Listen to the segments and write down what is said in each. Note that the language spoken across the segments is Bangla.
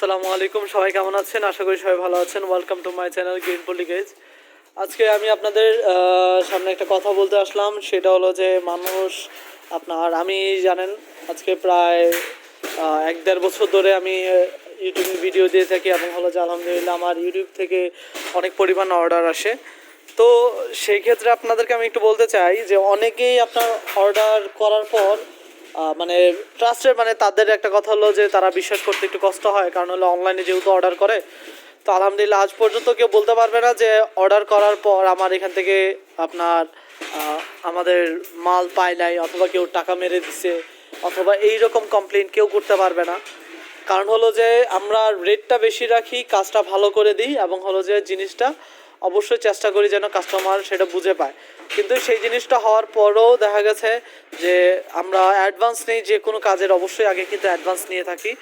আসসালামু আলাইকুম, সবাই কেমন আছেন? আশা করি সবাই ভালো আছেন। Welcome to my channel green পলিগেজ আজকে আমি আপনাদের সামনে একটা কথা বলতে আসলাম। সেটা হলো যে মানুষ, আপনার, আমি জানেন, আজকে প্রায় এক দেড় বছর ধরে আমি ইউটিউবে ভিডিও দিয়ে থাকি। এবং হলো যে আলহামদুলিল্লাহ, আমার ইউটিউব থেকে অনেক পরিমাণ অর্ডার আসে। তো সেই ক্ষেত্রে আপনাদেরকে আমি একটু বলতে চাই যে, অনেকেই আপনার অর্ডার করার পর মানে ট্রাস্টের মানে তাদের একটা কথা হলো যে তারা বিশ্বাস করতে একটু কষ্ট হয়, কারণ হলো অনলাইনে যেহেতু অর্ডার করে, তো আলহামদুলিল্লাহ আজ পর্যন্ত কেউ বলতে পারবে না যে অর্ডার করার পর আমার এখান থেকে আপনার আমাদের মাল পায় নাই অথবা কেউ টাকা মেরে দিছে, অথবা এই রকম কমপ্লেন কেউ করতে পারবে না। কারণ হলো যে আমরা রেটটা বেশি রাখি, কাজটা ভালো করে দিই এবং হলো যে জিনিসটা অবশ্যই চেষ্টা করি যেন কাস্টমার সেটা বুঝে পায়। কিন্তু সেই জিনিসটা হওয়ার পরেও দেখা গেছে যে আমরা অ্যাডভান্স নেই, যে কোনো কাজের অবশ্যই আগে কিন্তু অ্যাডভান্স নিয়ে থাকি।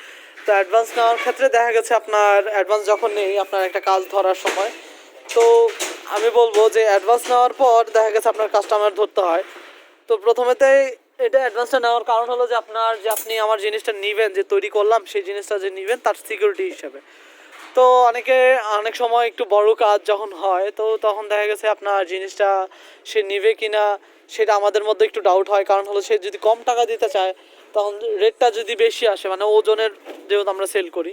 তো অ্যাডভান্স নেওয়ার ক্ষেত্রে দেখা গেছে আপনার অ্যাডভান্স যখন নেই, আপনার একটা কাজ ধরার সময়। তো আমি বলব যে অ্যাডভান্স নেওয়ার পর দেখা গেছে আপনার কাস্টমার ধরতে হয়। তো প্রথমেতেই এটা অ্যাডভান্সটা নেওয়ার কারণ হলো যে আপনার যে আপনি আমার জিনিসটা নেবেন, যে তৈরি করলাম, সেই জিনিসটা যে নেবেন, তার সিকিউরিটি হিসাবে। তো অনেকে, অনেক সময় একটু বড় কাজ যখন হয়, তো তখন দেখা গেছে আপনার জিনিসটা সে নিবে কিনা, সেটা আমাদের মধ্যে একটু ডাউট হয়। কারণ হলো সে যদি কম টাকা দিতে চায়, তখন রেটটা যদি বেশি আসে মানে ওজনের যেহেতু আমরা সেল করি।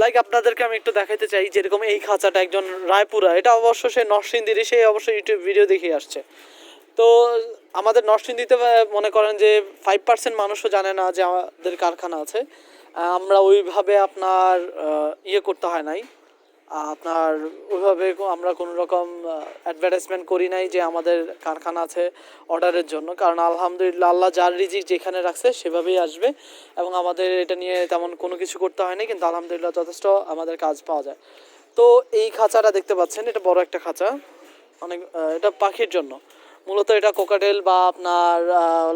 লাইক আপনাদেরকে আমি একটু দেখাতে চাই, যেরকম এই খাঁচাটা একজন রায়পুরা, এটা অবশ্য সে নরসিংদীরই, সে অবশ্য ইউটিউব ভিডিও দেখিয়ে আসছে। তো আমাদের নরসিংদীতে মনে করেন যে ফাইভ পার্সেন্ট মানুষও জানে না যে আমাদের কারখানা আছে। আমরা ওইভাবে আপনার ইয়ে করতে হয় নাই। আপনার ওইভাবে আমরা কোনো রকম অ্যাডভার্টাইজমেন্ট করি নাই যে আমাদের কারখানা আছে অর্ডারের জন্য। কারণ আলহামদুলিল্লাহ আল্লাহ যার রিজিক যেখানে রাখছে সেভাবেই আসবে এবং আমাদের এটা নিয়ে তেমন কোনো কিছু করতে হয় হয়নি কিন্তু আলহামদুলিল্লাহ যথেষ্ট আমাদের কাজ পাওয়া যায়। তো এই খাঁচাটা দেখতে পাচ্ছেন, এটা বড় একটা খাঁচা। অনেক এটা পাখির জন্য। মূলত এটা কোকাটেল বা আপনার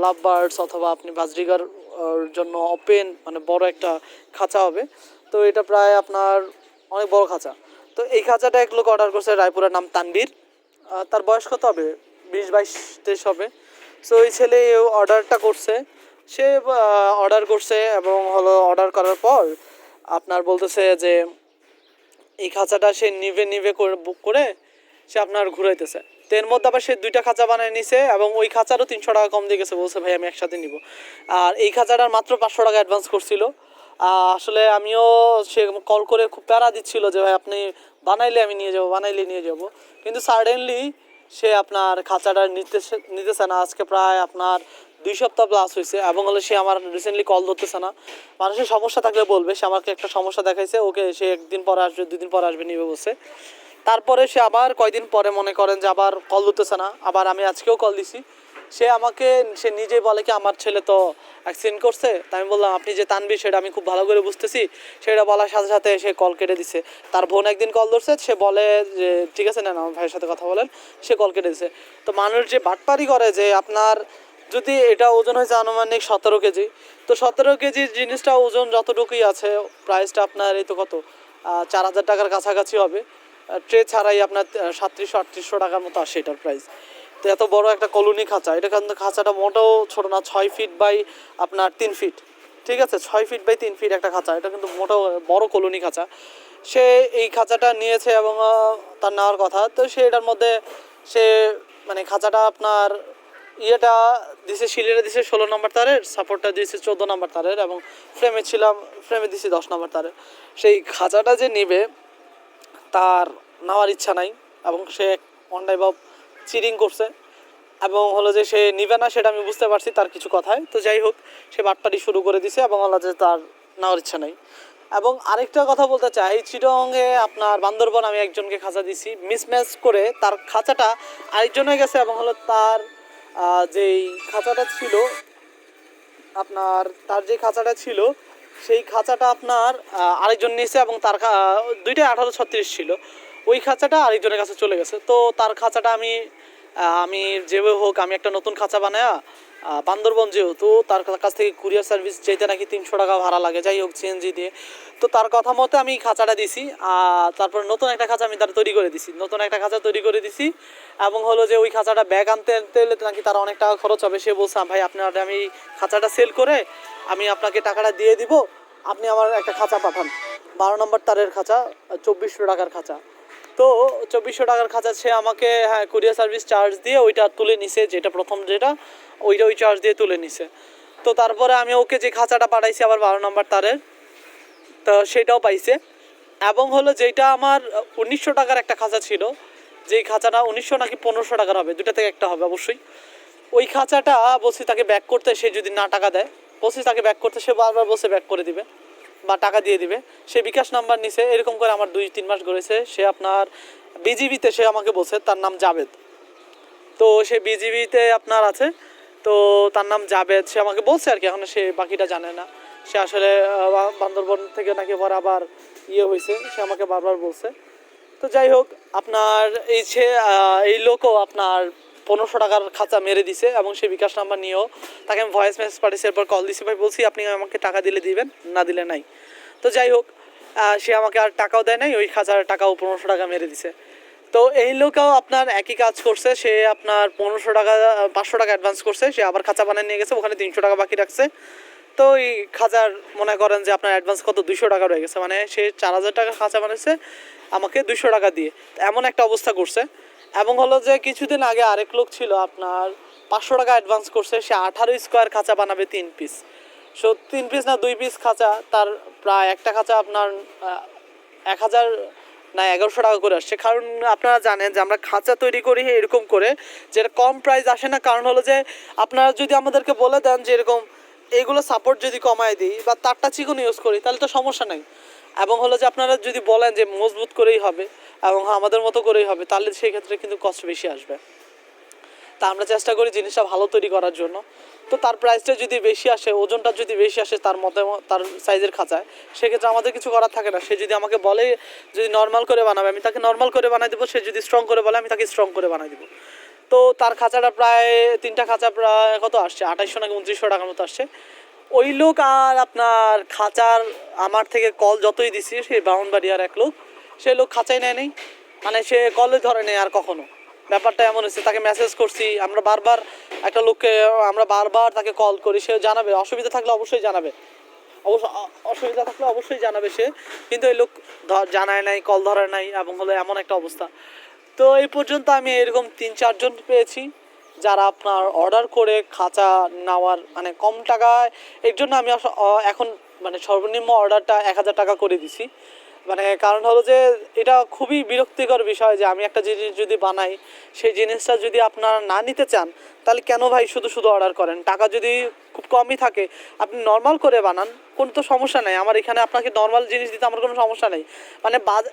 লাভ বার্ডস অথবা আপনি বাজরিগার জন্য ওপেন মানে বড় একটা খাঁচা হবে। তো এটা প্রায় আপনার অনেক বড় খাঁচা। তো এই খাঁচাটা এক লোক অর্ডার করছে রায়পুরের নাম তানবীর তার বয়স কত হবে? বিশ, বাইশ, তেইশ হবে। সো ওই ছেলে অর্ডারটা করছে। সে অর্ডার করছে এবং হলো অর্ডার করার পর আপনার বলতেছে যে, এই খাঁচাটা সে নিভে নিভে করে বুক করে সে আপনার ঘুরাইতেছে। তো এর মধ্যে আবার সে দুইটা খাঁচা বানিয়ে নিছে এবং ওই খাঁচারও তিনশো টাকা কম দিয়ে গেছে, বলছে, ভাই, আমি একসাথে নিব। আর এই খাঁচাটার মাত্র পাঁচশো টাকা অ্যাডভান্স করছিল। আসলে আমিও সে কল করে খুব প্যারা দিচ্ছিল যে, ভাই, আপনি বানাইলে আমি নিয়ে যাব, বানাইলে নিয়ে যাব। কিন্তু সাডেনলি সে আপনার খাঁচাটা নিতেছে নিতেছে না। আজকে প্রায় আপনার দুই সপ্তাহ প্লাস হয়েছে এবং হলে সে আমার রিসেন্টলি কল ধরতেছে না। মানুষের সমস্যা থাকলে বলবে, সে আমাকে একটা সমস্যা দেখাইছে, ওকে সে একদিন পরে আসবে, দুদিন পরে আসবে নিবে বসে তারপরে সে আবার কয়দিন পরে মনে করেন যে আবার কল ধরতেছে না, আবার আমি আজকেও কল দিছি। সে আমাকে, সে নিজেই বলে কি আমার ছেলে তো অ্যাক্সিডেন্ট করছে? তাই আমি বললাম, আপনি যে টানবি সেটা আমি খুব ভালো করে বুঝতেছি। সেটা বলার সাথে সাথে সে কল কেটে দিছে। তার বোন একদিন কল ধরছে, সে বলে যে, ঠিক আছে না আমার ভাইয়ের সাথে কথা বলেন। সে কল কেটে দিছে। তো মানুষ যে বাটপারি করে যে আপনার যদি এটা ওজন হয়েছে আনুমানিক সতেরো কেজি, তো সতেরো কেজি জিনিসটা ওজন যতটুকুই আছে প্রাইসটা আপনার এই তো কত? চার হাজার টাকার কাছাকাছি হবে। ট্রে ছাড়াই আপনার সাতত্রিশশো, আটত্রিশশো টাকার মতো আসে এটার প্রাইস তো এত বড় একটা কলোনি খাঁচা, এটা কিন্তু খাঁচাটা মোটেও ছোটো না, ছয় ফিট বাই আপনার তিন ফিট ঠিক আছে? ছয় ফিট বাই তিন ফিট একটা খাঁচা, এটা কিন্তু মোটেও বড় কলোনি খাঁচা। সে এই খাঁচাটা নিয়েছে এবং তার নেওয়ার কথা। তো সে এটার মধ্যে, সে মানে খাঁচাটা আপনার ইয়েটা দিছে সিলিটা দিছে ষোলো নম্বর তারের সাপোর্টটা দিয়েছে চোদ্দ নম্বর তারের এবং ফ্রেমে ছিলাম ফ্রেমে দিছি দশ নম্বর তারের। সেই খাঁচাটা যে নেবে তার নেওয়ার ইচ্ছা নাই এবং সে অন্যায় বা চিটিং করছে এবং হলো যে সে নিবে না সেটা আমি বুঝতে পারছি তার কিছু কথায়। তো যাই হোক, সে বাটপাটি শুরু করে দিছে এবং হলো যে তার নেওয়ার ইচ্ছা নাই। এবং আরেকটা কথা বলতে চাই চিটংয়ে আপনার বান্দরবন আমি একজনকে খাঁচা দিছি। মিসম্যাচ করে তার খাঁচাটা আরেকজন হয়ে গেছে এবং হলো তার যেই খাঁচাটা ছিল, আপনার তার যে খাঁচাটা ছিল সেই খাঁচাটা আপনার আরেকজন নিয়েছে এবং তার দুইটাই আঠারো ছত্রিশ ছিল। ওই খাঁচাটা আরেকজনের কাছে চলে গেছে। তো তার খাঁচাটা আমি আমি যেভাবে হোক আমি একটা নতুন খাঁচা বানায়া বান্দরবন যেহেতু, তার কাছ থেকে কুরিয়ার সার্ভিস যেতে নাকি তিনশো টাকা ভাড়া লাগে। যাই হোক সিএনজি দিয়ে। তো তার কথা মতো আমি খাঁচাটা দিছি, আর তারপর নতুন একটা খাঁচা আমি তার তৈরি করে দিছি। নতুন একটা খাঁচা তৈরি করে দিছি, এবং হলো যে ওই খাঁচাটা ব্যাগ আনতে আনতে হলে নাকি তার অনেক টাকা খরচ হবে। সে বলছে ভাই, আপনার আমি খাঁচাটা সেল করে আমি আপনাকে টাকাটা দিয়ে দিব। আপনি আমার একটা খাঁচা পাঠান। বারো নম্বর তারের খাঁচা, চব্বিশশো টাকার খাঁচা। তো চব্বিশশো টাকার খাঁচা সে আমাকে হ্যাঁ কুরিয়ার সার্ভিস চার্জ দিয়ে ওইটা তুলে নিছে, যেটা প্রথম যেটা, ওইটা ওই চার্জ দিয়ে তুলে নিছে। তো তারপরে আমি ওকে যে খাঁচাটা পাঠাইছি, আবার বারো নম্বর তারের তো সেটাও পাইছে। এবং হলো যেটা আমার উনিশশো টাকার একটা খাঁচা ছিল, যেই খাঁচাটা উনিশশো নাকি পনেরোশো টাকার হবে দুটা থেকে একটা হবে অবশ্যই। ওই খাঁচাটা বলছি তাকে ব্যাক করতে, সে যদি না টাকা দেয় বলছি তাকে ব্যাক করতে, সে বারবার বসে ব্যাক করে দিবে। বা টাকা দিয়ে দিবে, সে বিকাশ নাম্বার নিছে, এরকম করে আমার দুই, তিন মাস ঘুরেছে সে আপনার বিজিবিতে সে আমাকে বলছে তার নাম জাভেদ তো সে বিজিবিতে আপনার আছে, তো তার নাম জাভেদ সে আমাকে বলছে আর কি, এখন সে বাকিটা জানে না। সে আসলে বান্দরবন থেকে নাকি পরে আবার ইয়ে হয়েছে, সে আমাকে বারবার বলছে। তো যাই হোক, আপনার এই সে এই লোকও আপনার পনেরোশো টাকার খাঁচা মেরে দিছে এবং সে বিকাশ নাম্বার নিয়েও তাকে আমি ভয়েস মেসেজ পাঠিয়েছি, এরপর কল দিছি, ভাই বলছি, আপনি আমাকে টাকা দিলে দিবেন, না দিলে নাই। তো যাই হোক সে আমাকে আর টাকাও দেয় নাই, ওই খাঁচার টাকাও পনেরোশো টাকা মেরে দিছে। তো এই লোকও আপনার একই কাজ করছে, সে আপনার পনেরোশো টাকা, পাঁচশো টাকা অ্যাডভান্স করছে, সে আবার খাঁচা বানিয়ে নিয়ে গেছে, ওখানে তিনশো টাকা বাকি রাখছে। তো ওই খাঁচার মনে করেন যে আপনার অ্যাডভান্স কত দুশো টাকা রয়ে গেছে। মানে সে চার হাজার টাকা খাঁচা বানিয়েছে, আমাকে দুশো টাকা দিয়ে। এমন একটা অবস্থা করছে। এবং হলো যে কিছুদিন আগে আরেক লোক ছিল আপনার পাঁচশো টাকা অ্যাডভান্স করছে, সে আঠারো স্কোয়ার খাঁচা বানাবে তিন পিস সো তিন পিস না দুই পিস খাঁচা, তার প্রায় একটা খাঁচা আপনার এক হাজার না এগারোশো টাকা করে আসছে। কারণ আপনারা জানেন যে আমরা খাঁচা তৈরি করি এরকম করে যেটা কম প্রাইস আসে না। কারণ হলো যে আপনারা যদি আমাদেরকে বলে দেন যে এরকম এইগুলো সাপোর্ট যদি কমায় দিই বা তারটা চিকন ইউজ করি, তাহলে তো সমস্যা নেই। এবং হলো যে আপনারা যদি বলেন যে মজবুত করেই হবে এবং আমাদের মতো করেই হবে, তাহলে সেই ক্ষেত্রে কিন্তু কষ্ট বেশি আসবে। তা আমরা চেষ্টা করি জিনিসটা ভালো তৈরি করার জন্য। তো তার প্রাইসটা যদি বেশি আসে, ওজনটা যদি বেশি আসে তার মতে, তার সাইজের খাঁচায়, সেক্ষেত্রে আমাদের কিছু করার থাকে না। সে যদি আমাকে বলে যদি নর্মাল করে বানাবে, আমি তাকে নর্মাল করে বানাই দেবো, সে যদি স্ট্রং করে বলে, আমি তাকে স্ট্রং করে বানাই দেবো। তো তার খাঁচাটা প্রায় তিনটা খাঁচা প্রায় কত আসছে? আঠাইশশো নাকি উনত্রিশশো টাকার মতো আসছে। ওই লোক আর আপনার খাঁচার আমার থেকে কল যতই দিছি সেই বাউনবাড়িয়ার এক লোক সে লোক খাঁচাই নেয় নেই। মানে সে কলে ধরে নেই আর কখনো। ব্যাপারটা এমন হচ্ছে তাকে মেসেজ করছি। আমরা বারবার একটা লোককে, আমরা বারবার তাকে কল করি সে জানাবে। অসুবিধা থাকলে অবশ্যই জানাবে। অবশ্য অসুবিধা থাকলে অবশ্যই জানাবে সে। কিন্তু এই লোক জানায় নাই কল ধরে নাই, এবং হলো এমন একটা অবস্থা। তো এই পর্যন্ত আমি এরকম তিন চারজন পেয়েছি, যারা আপনার অর্ডার করে খাঁচা নেওয়ার মানে কম টাকায়, এর জন্য আমি এখন মানে সর্বনিম্ন অর্ডারটা এক হাজার টাকা করে দিছি। মানে কারণ হলো যে এটা খুবই বিরক্তিকর বিষয় যে আমি একটা জিনিস যদি বানাই, সেই জিনিসটা যদি আপনারা না নিতে চান, তাহলে কেন ভাই শুধু শুধু অর্ডার করেন? টাকা যদি খুব কমই থাকে, আপনি নর্মাল করে বানান, কোনো তো সমস্যা নেই। আমার এখানে আপনাকে নর্মাল জিনিস দিতে আমার কোনো সমস্যা নেই। মানে বাজ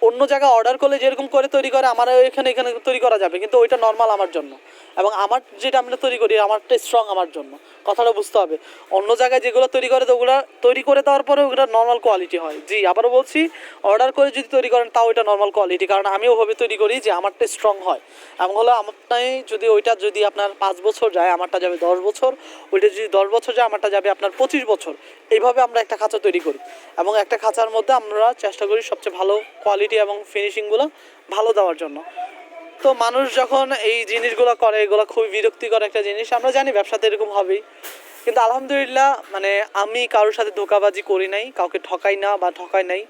অন্য জায়গায় অর্ডার করলে যেরকম করে তৈরি করে আমার এখানে এখানে তৈরি করা যাবে। কিন্তু ওইটা নর্মাল আমার জন্য। এবং আমার যেটা আমরা তৈরি করি, আমারটা স্ট্রং আমার জন্য। কথাটা বুঝতে হবে। অন্য জায়গায় যেগুলো তৈরি করে, ওগুলো তৈরি করে দেওয়ার পরে ওগুলো নর্মাল কোয়ালিটি হয়। জি, আবারও বলছি অর্ডার করে যদি তৈরি করেন, তাও ওইটা নর্মাল কোয়ালিটি কারণ আমি ওভাবে তৈরি করি যে আমারটা স্ট্রং হয়। এবং হলো আমারটাই যদি ওইটা যদি আপনার পাঁচ বছর যায়, আমারটা যাবে দশ বছর। ওইটা যদি দশ বছর যায়, আমারটা যাবে আপনার পঁচিশ বছর। এইভাবে আমরা একটা খাঁচা তৈরি করি। এবং একটা খাঁচার মধ্যে আমরা চেষ্টা করি সবচেয়ে ভালো কোয়ালিটি এবং ফিনিশিংগুলো ভালো দেওয়ার জন্য। তো মানুষ যখন এই জিনিসগুলো করে, এগুলো খুবই বিরক্তিকর একটা জিনিস, আমরা জানি ব্যবসাতে এরকম হবেই। কিন্তু আলহামদুলিল্লাহ মানে আমি কারোর সাথে ধোকাবাজি করি নাই, কাউকে ঠকাই না বা ঠকাই নাই।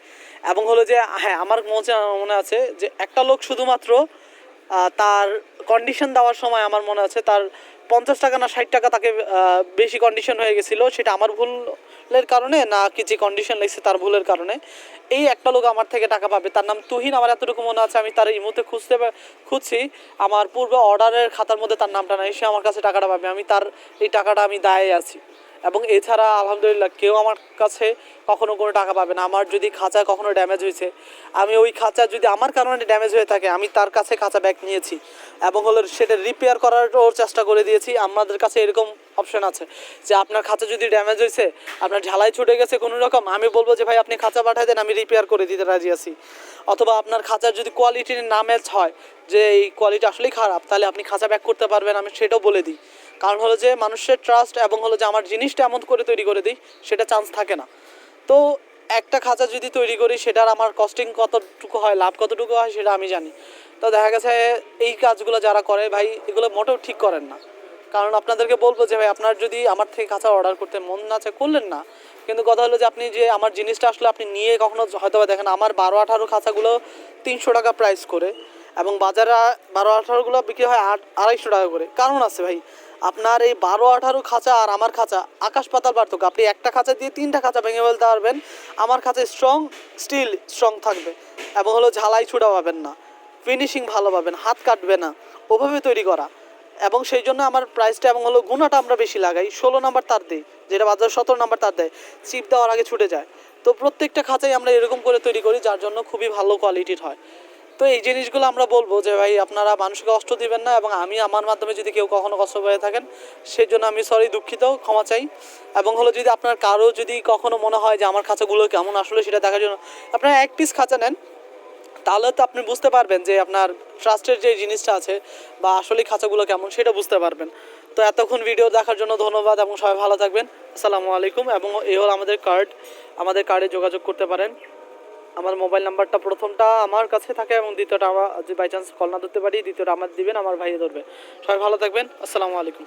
এবং হলো যে হ্যাঁ আমার মনে মনে আছে যে, একটা লোক শুধুমাত্র তার কন্ডিশন দেওয়ার সময় আমার মনে আছে, তার পঞ্চাশ টাকা না ষাট টাকা তাকে বেশি কন্ডিশন হয়ে গেছিল, সেটা আমার ভুলের কারণে না কি যে কন্ডিশন লাগছে তার ভুলের কারণে, এই একটা লোক আমার থেকে টাকা পাবে। তার নাম তুহিন, আমার এতটুকু মনে আছে, আমি তার এই মুহূর্তে খুঁজতে খুঁজছি। আমার পূর্বে অর্ডারের খাতার মধ্যে তার নামটা নাই, সে আমার কাছে টাকাটা পাবে। আমি তার এই টাকাটা আমি দায়ে আছি। এবং এছাড়া, আলহামদুলিল্লাহ, কেউ আমার কাছে কখনো কোনো টাকা পাবে না। আমার যদি খাঁচা কখনো ড্যামেজ হয়েছে, আমি ওই খাঁচা যদি আমার কারণে ড্যামেজ হয়ে থাকে, আমি তার কাছে খাঁচা ব্যাগ নিয়েছি এবং হলো সেটা রিপেয়ার করারও চেষ্টা করে দিয়েছি। আমাদের কাছে এরকম অপশন আছে যে, আপনার খাঁচা যদি ড্যামেজ হয়েছে, আপনার ঝালাই ছুটে গেছে কোনো রকম, আমি বলব যে, ভাই, আপনি খাঁচা পাঠাই দেন, আমি রিপেয়ার করে দিতে রাজি আছি। অথবা আপনার খাঁচার যদি কোয়ালিটি না ম্যাচ হয়, যে, এই কোয়ালিটি আসলেই খারাপ, তাহলে আপনি খাঁচা ব্যাক করতে পারবেন, আমি সেটাও বলে দিই। কারণ হলো যে মানুষের ট্রাস্ট এবং হলো যে আমার জিনিসটা এমন করে তৈরি করে দিই, সেটা চান্স থাকে না। তো একটা খাঁচা যদি তৈরি করি, সেটার আমার কস্টিং কতটুকু হয়, লাভ কতটুকু হয়, সেটা আমি জানি। তো দেখা গেছে এই কাজগুলো যারা করে, ভাই, এগুলো মোটেও ঠিক করেন না। কারণ আপনাদেরকে বলব যে, ভাই, আপনার যদি আমার থেকে খাঁচা অর্ডার করতে মন না চায়, করলেন না। কিন্তু কথা হলো যে, আপনি যে আমার জিনিসটা আসলে আপনি নিয়ে কখনো হয়তো বা দেখেন, আমার বারো আঠারো খাঁচাগুলো তিনশো টাকা প্রাইস করে এবং বাজারে বারো আঠারোগুলো বিক্রি হয় আট, আড়াইশো টাকা করে। কারণ আছে ভাই আপনার এই বারো আঠারো খাঁচা আর আমার খাঁচা আকাশ পাতাল পার্থক্য। আপনি একটা খাঁচা দিয়ে তিনটা খাঁচা ভেঙে ফেলতে পারবেন। আমার খাঁচা স্ট্রং স্টিল স্ট্রং থাকবে এবং হলো ঝালাই ছুটা পাবেন না। ফিনিশিং ভালো পাবেন, হাত কাটবে না। ওভাবে তৈরি করা। এবং সেই জন্য আমার প্রাইসটা এবং হলো গুণাটা আমরা বেশি লাগাই। ষোলো নাম্বার তার দিই যেটা বাজার সতেরো নাম্বার তার দেয়। চিপ দেওয়ার আগে ছুটে যায়। তো প্রত্যেকটা খাঁচাই আমরা এরকম করে তৈরি করি, যার জন্য খুবই ভালো কোয়ালিটির হয়। তো এই জিনিসগুলো আমরা বলব যে, ভাই, আপনারা মানুষকে কষ্ট দিবেন না এবং আমি আমার মাধ্যমে যদি কেউ কখনো কষ্ট পেয়ে থাকেন সেই জন্য আমি সরি দুঃখিত, ক্ষমা চাই। এবং হলো যদি আপনার কারও যদি কখনো মনে হয় যে, আমার খাঁচাগুলো কেমন আসলে সেটা দেখার জন্য, আপনারা এক পিস খাঁচা নেন, তাহলে তো আপনি বুঝতে পারবেন যে, আপনার ট্রাস্টের যে জিনিসটা আছে বা আসলে খাঁচাগুলো কেমন সেটা বুঝতে পারবেন। তো এতক্ষণ ভিডিও দেখার জন্য ধন্যবাদ এবং সবাই ভালো থাকবেন। আসসালামু আলাইকুম এবং এই হলো আমাদের কার্ড আমাদের কার্ডে যোগাযোগ করতে পারেন। আমার মোবাইল নাম্বারটা প্রথমটা আমার কাছে থাকে এবং দ্বিতীয়টা আমার যদি বাই চান্স কল না ধরতে পারি, দ্বিতীয়টা আমার দিবেন, আমার ভাইয়ে ধরবে। সবাই ভালো থাকবেন। আসসালামু আলাইকুম।